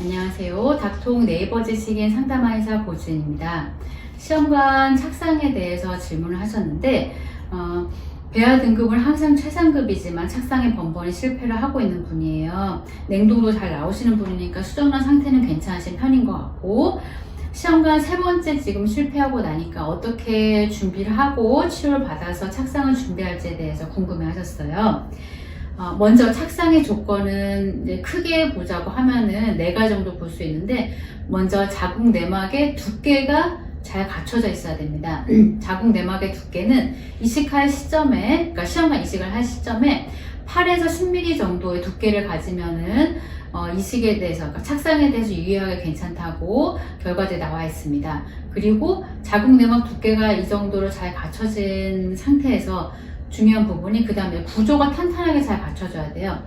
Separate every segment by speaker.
Speaker 1: 안녕하세요. 닥통 네이버 지식인 상담하의사 고주인입니다. 시험관 착상에 대해서 질문을 하셨는데 어, 배아 등급은 항상 최상급이지만 착상에 번번이 실패를 하고 있는 분이에요. 냉동도 잘 나오시는 분이니까 수정란 상태는 괜찮으신 편인 것 같고 시험관 세 번째 지금 실패하고 나니까 어떻게 준비를 하고 치료를 받아서 착상을 준비할지에 대해서 궁금해 하셨어요. 어, 먼저 착상의 조건은 이제 크게 보자고 하면은 네 가지 정도 볼 수 있는데 먼저 자궁 내막의 두께가 잘 갖춰져 있어야 됩니다. 자궁 내막의 두께는 이식할 시점에, 그러니까 시험관 이식을 할 시점에 8에서 10mm 정도의 두께를 가지면은 어, 이식에 대해서, 그러니까 착상에 대해서 유의하게 괜찮다고 결과들이 나와 있습니다. 그리고 자궁 내막 두께가 이 정도로 잘 갖춰진 상태에서 중요한 부분이 그 다음에 구조가 탄탄하게 잘 갖춰져야 돼요.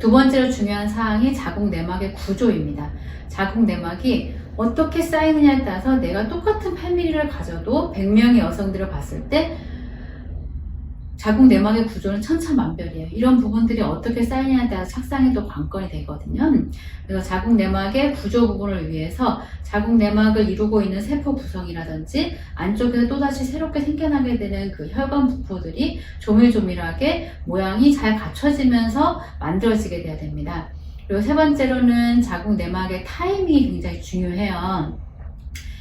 Speaker 1: 두 번째로 중요한 사항이 자궁 내막의 구조입니다. 자궁 내막이 어떻게 쌓이느냐에 따라서 내가 똑같은 8mm를 가져도 100명의 여성들을 봤을 때 자궁 내막의 구조는 천차만별이에요. 이런 부분들이 어떻게 쌓이냐에 따라 착상에도 관건이 되거든요. 그래서 자궁 내막의 구조 부분을 위해서 자궁 내막을 이루고 있는 세포 구성이라든지 안쪽에서 또다시 새롭게 생겨나게 되는 그 혈관 부포들이 조밀조밀하게 모양이 잘 갖춰지면서 만들어지게 돼야 됩니다. 그리고 세 번째로는 자궁 내막의 타이밍이 굉장히 중요해요.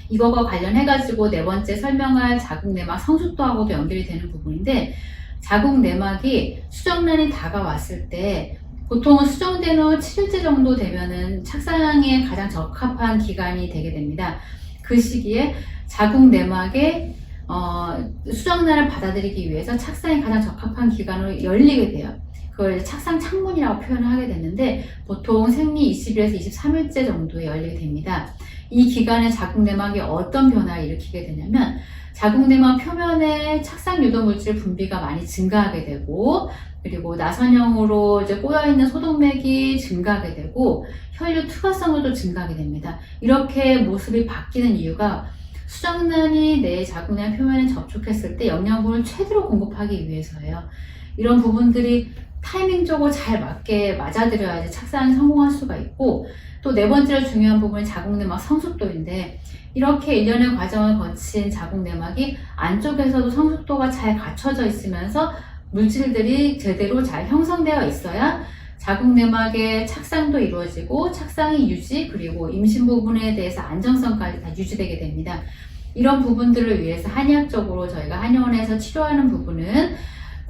Speaker 1: 이거와 관련해가지고 네 번째 설명할 자궁 내막 성숙도하고도 연결이 되는 부분인데 자궁 내막이 수정란이 다가왔을 때 보통은 수정된 후 7일째 정도 되면은 착상에 가장 적합한 기간이 되게 됩니다. 그 시기에 자궁 내막의 어, 수정란을 받아들이기 위해서 착상에 가장 적합한 기간으로 열리게 돼요. 그걸 착상 창문이라고 표현을 하게 됐는데 보통 생리 20일에서 23일째 정도에 열리게 됩니다. 이 기간에 자궁 내막이 어떤 변화를 일으키게 되냐면 자궁 내막 표면에 착상 유도 물질 분비가 많이 증가하게 되고 그리고 나선형으로 이제 꼬여 있는 소동맥이 증가하게 되고 혈류 투과성도 증가하게 됩니다. 이렇게 모습이 바뀌는 이유가 수정란이 내 자궁 내막 표면에 접촉했을 때 영양분을 최대로 공급하기 위해서예요. 이런 부분들이 타이밍적으로 잘 맞게 맞아들여야지 착상에 성공할 수가 있고 또 네 번째로 중요한 부분이 자궁 내막 성숙도인데 이렇게 일련의 과정을 거친 자궁 내막이 안쪽에서도 성숙도가 잘 갖춰져 있으면서 물질들이 제대로 잘 형성되어 있어야 자궁 내막의 착상도 이루어지고 착상의 유지 그리고 임신 부분에 대해서 안정성까지 다 유지되게 됩니다. 이런 부분들을 위해서 한의학적으로 저희가 한의원에서 치료하는 부분은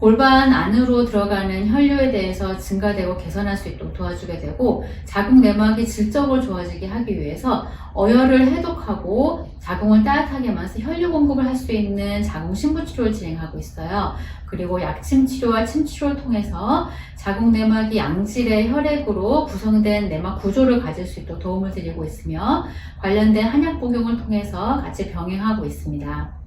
Speaker 1: 골반 안으로 들어가는 혈류에 대해서 증가되고 개선할 수 있도록 도와주게 되고 자궁 내막이 질적으로 좋아지게 하기 위해서 어혈을 해독하고 자궁을 따뜻하게 만서 혈류 공급을 할 수 있는 자궁 신부 치료를 진행하고 있어요. 그리고 약침 치료와 침 치료를 통해서 자궁 내막이 양질의 혈액으로 구성된 내막 구조를 가질 수 있도록 도움을 드리고 있으며 관련된 한약 복용을 통해서 같이 병행하고 있습니다.